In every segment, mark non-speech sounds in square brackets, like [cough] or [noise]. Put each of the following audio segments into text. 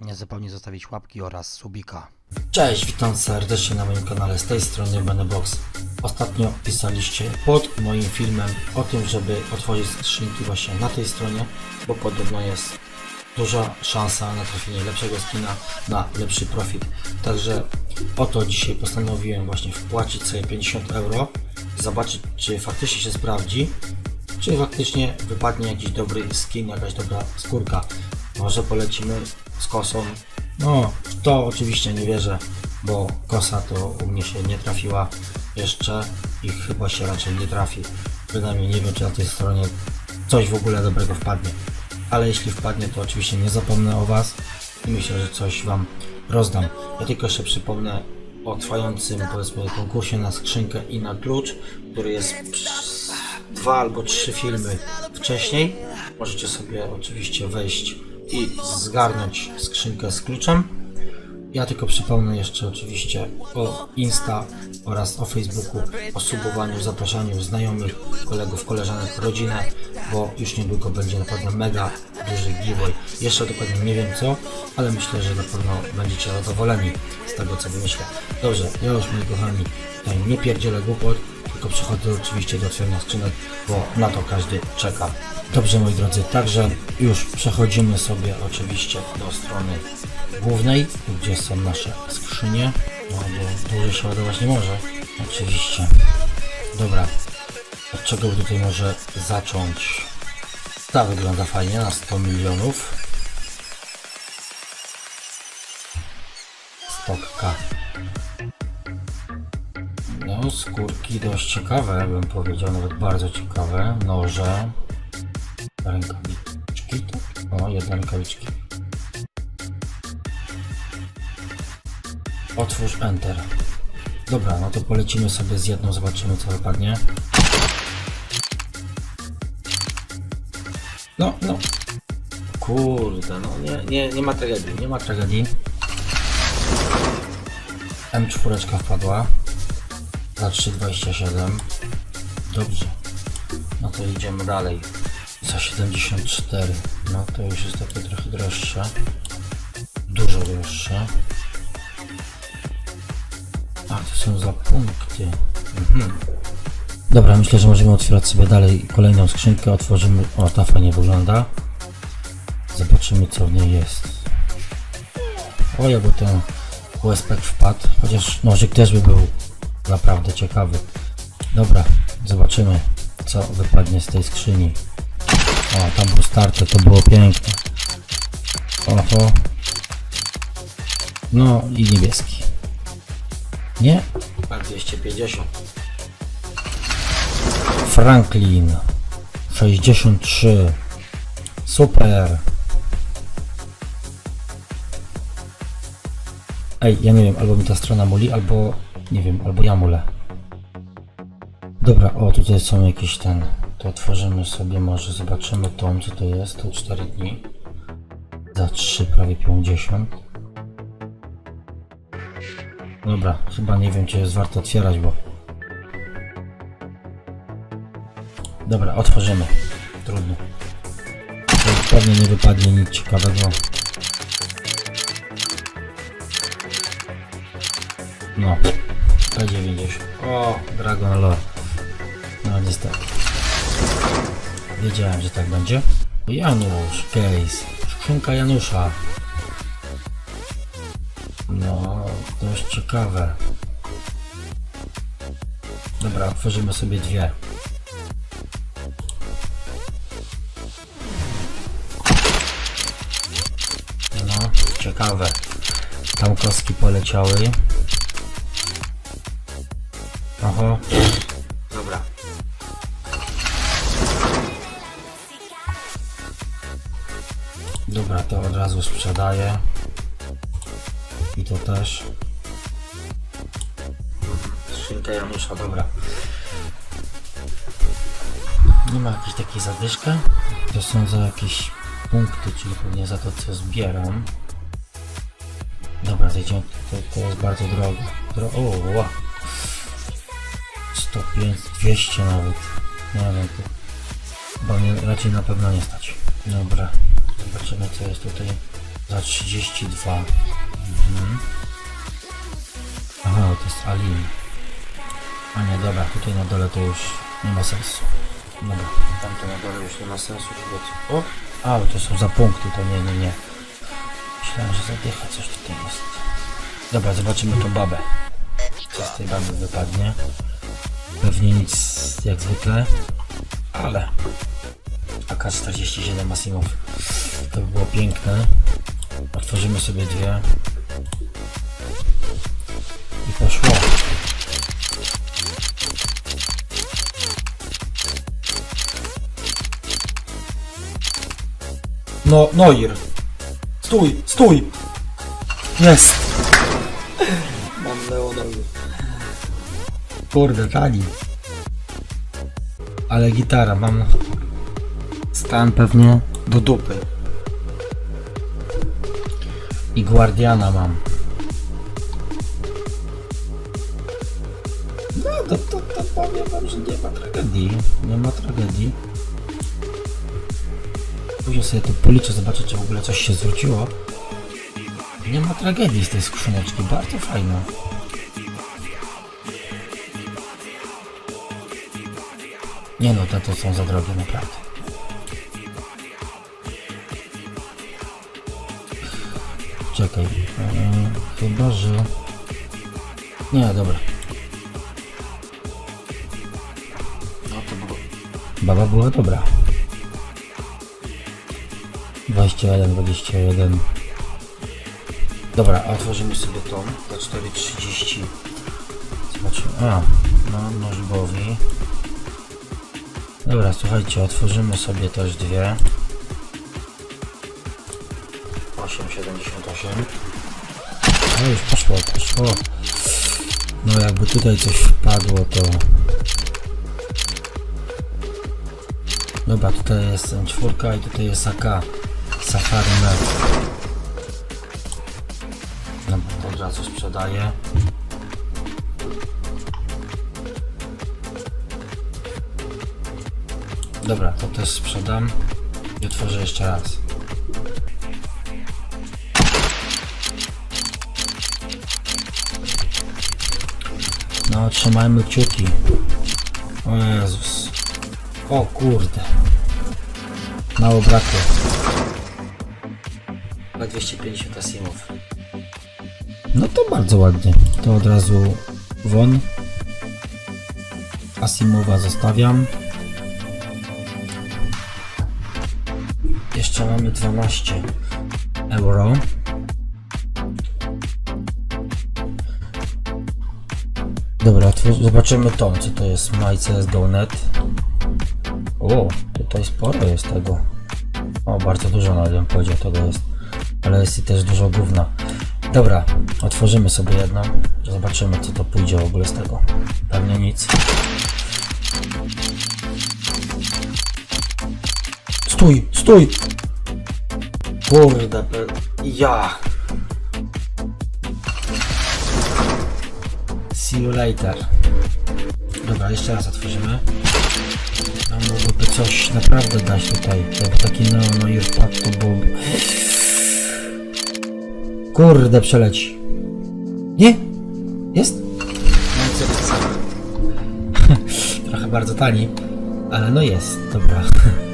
Nie zapomnij zostawić łapki oraz subika. Cześć, witam serdecznie na moim kanale, z tej strony Benebox. Ostatnio pisaliście pod moim filmem o tym, żeby otworzyć skrzynki właśnie na tej stronie, bo podobno jest duża szansa na trafienie lepszego skina na lepszy profit. Także oto dzisiaj postanowiłem właśnie wpłacić sobie 50 euro, zobaczyć czy faktycznie się sprawdzi, czy faktycznie wypadnie jakiś dobry skin, jakaś dobra skórka. Może polecimy z kosą. No, w to oczywiście nie wierzę, bo kosa to u mnie się nie trafiła jeszcze i chyba się raczej nie trafi. Przynajmniej nie wiem, czy na tej stronie coś w ogóle dobrego wpadnie. Ale jeśli wpadnie, to oczywiście nie zapomnę o Was i myślę, że coś Wam rozdam. Ja tylko jeszcze przypomnę o trwającym powiedzmy konkursie na skrzynkę i na klucz, który jest dwa albo trzy filmy wcześniej. Możecie sobie oczywiście wejść i zgarnąć skrzynkę z kluczem. Ja tylko przypomnę jeszcze oczywiście o Insta oraz o Facebooku, o subowaniu, zapraszaniu znajomych, kolegów, koleżanek, rodzinę, bo już niedługo będzie naprawdę mega duży giveaway. Jeszcze dokładnie nie wiem co, ale myślę, że na pewno będziecie zadowoleni z tego co wymyślę. Dobrze, ja już moi kochani nie pierdzielę głupot, tylko przechodzę oczywiście do otwierania skrzynek, bo na to każdy czeka. Dobrze moi drodzy, także już przechodzimy sobie oczywiście do strony głównej, gdzie są nasze skrzynie. No bo dłużej się ładować nie może. Oczywiście. Dobra. Od czego by tutaj może zacząć? Ta wygląda fajnie na 100 milionów. Stokka. Skórki dość ciekawe, bym powiedział, nawet bardzo ciekawe. Noże. Rękawiczki, tak? O, jedna rękawiczki. Otwórz Enter. Dobra, no to polecimy sobie z jedną, zobaczymy co wypadnie. No, no. Kurde, no nie, nie, nie ma tragedii, nie ma tragedii. M4 wpadła. Za 3,27. Dobrze. No to idziemy dalej. Za 74. No to już jest takie trochę droższe. Dużo droższe. A, to są za punkty. Mhm. Dobra, myślę, że możemy otwierać sobie dalej kolejną skrzynkę. Otworzymy. O, ta fajnie wygląda. Zobaczymy, co w niej jest. O, jakby ten USP wpadł. Chociaż nożyk też by był naprawdę ciekawy. Dobra, zobaczymy, co wypadnie z tej skrzyni. O, tam był starter, to było piękne. Oho. No i niebieski. Nie? A 250. Franklin. 63. Super. Ej, ja nie wiem, albo mi ta strona muli, albo nie wiem, albo ja mulę. Dobra, o tutaj są jakieś ten. To otworzymy sobie, może zobaczymy tą, co to jest. To 4 dni. Za 3 prawie 50. Dobra, chyba nie wiem, czy jest warto otwierać, bo. Dobra, otworzymy. Trudno. To Pewnie nie wypadnie nic ciekawego. No, P90. O, Dragon Lore. No niestety. Wiedziałem, że tak będzie. Janusz, case. Skrzynka Janusza. No, dość ciekawe. Dobra, otworzymy sobie dwie. No, ciekawe. Tam kostki poleciały. Oho. Dobra. Dobra, to od razu sprzedaję. I to też. Skrzynka Janusza, dobra. Nie ma jakiejś takiej zadyszki. To są za jakieś punkty, czyli pewnie za to, co zbieram. Dobra, zejdziemy. To, to jest bardzo drogie. Dro o, wow. 105, 200 nawet. Nie wiem, to chyba mnie raczej na pewno nie stać. Dobra, zobaczymy co jest tutaj Za 32. Mhm. Aha, to jest Alin. A nie, dobra, tutaj na dole to już nie ma sensu. Dobra, tam to na dole już nie ma sensu. żeby- O! A, to są za punkty, to nie, nie, nie. Myślałem, że zadycha coś tutaj jest. Dobra, zobaczymy tą babę. Co z tej baby wypadnie. Pewnie nic jak zwykle, ale AK-47 Asimov to by było piękne. Otworzymy sobie dwie i poszło. No, Noir! Stój, stój! Jest! Kurde, tani. Ale gitara, mam stan pewnie do dupy. I Guardiana mam. No to, to, to powiem wam, że nie ma tragedii. Nie ma tragedii. Później sobie tu policzę, zobaczę czy w ogóle coś się zwróciło. Nie ma tragedii z tej skrzyneczki, bardzo fajna. Nie no, te to są za drogie, naprawdę. Czekaj, e, chyba że... Nie, dobra. No to było... Baba była dobra. 21, 21. Dobra, a otworzymy sobie tą za 4,30. Zobaczymy. A, no, nożbowi. Dobra, słuchajcie, otworzymy sobie też dwie. 8,78. No już poszło, poszło. No jakby tutaj coś wpadło, to... Dobra, tutaj jest M4 i tutaj jest AK. Safari Net. Dobra, od razu sprzedaję. Dobra, to też sprzedam i otworzę jeszcze raz. No, trzymajmy kciuki. O Jezus. O kurde. Mało brakło. Na 250 asimów. No to bardzo ładnie. To od razu won. Asimowa zostawiam. Mamy 12 euro. Dobra, zobaczymy to, co to jest MyCSGO.net. O, tutaj sporo jest tego. O, bardzo dużo nawet bym powiedział tego jest. Ale jest i też dużo gówna. Dobra, otworzymy sobie jedno. Zobaczymy co to pójdzie w ogóle z tego. Pewnie nic. Stój, stój! Kurde, ja! See you later. Dobra, jeszcze raz otworzymy. No mogłoby coś naprawdę dać tutaj. Jakby taki no, no i wpadł to byłoby... Kurde, przeleci. Nie? Jest? [laughs] Trochę bardzo tani, ale no jest. Dobra. [laughs]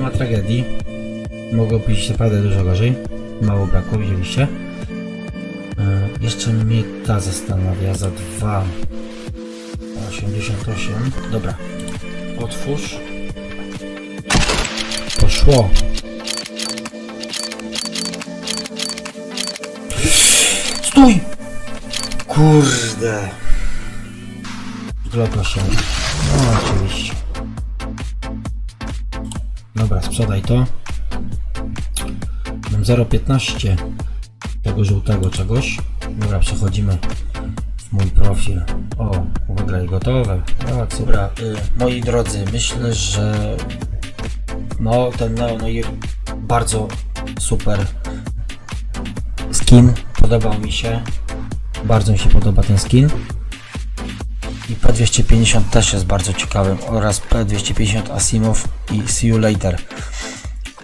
Ma tragedii. Mogło pójść naprawdę dużo gorzej. Mało brakło, widzieliście? E, Jeszcze mnie ta zastanawia za dwa 88. Dobra. Otwórz. Poszło. Stój! Kurde. Gloko się. No oczywiście. Dobra, sprzedaj to. Mam 0,15 tego żółtego czegoś. Dobra, przechodzimy w mój profil. O, i gotowe. Tak, dobra. Y, moi drodzy, myślę, że no ten Neo Noir bardzo super skin. Podobał mi się. Bardzo mi się podoba ten skin. I P250 też jest bardzo ciekawym oraz P250 Asimov i See You Later.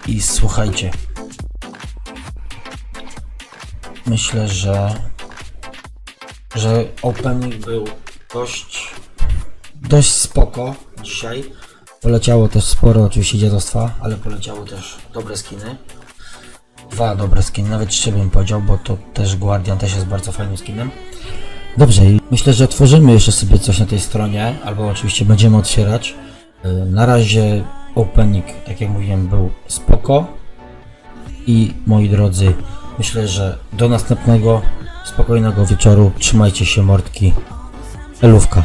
I słuchajcie. Myślę, że że opening był dość dość spoko dzisiaj. Poleciało też sporo oczywiście dziadostwa, ale poleciały też dobre skiny. Dwa dobre skiny, nawet trzy bym powiedział, bo to też Guardian też jest bardzo fajnym skinem. Dobrze, myślę, że otworzymy jeszcze sobie coś na tej stronie, albo oczywiście będziemy otwierać. Na razie opening, tak jak mówiłem, był spoko. I moi drodzy, myślę, że do następnego spokojnego wieczoru. Trzymajcie się mordki. Elówka.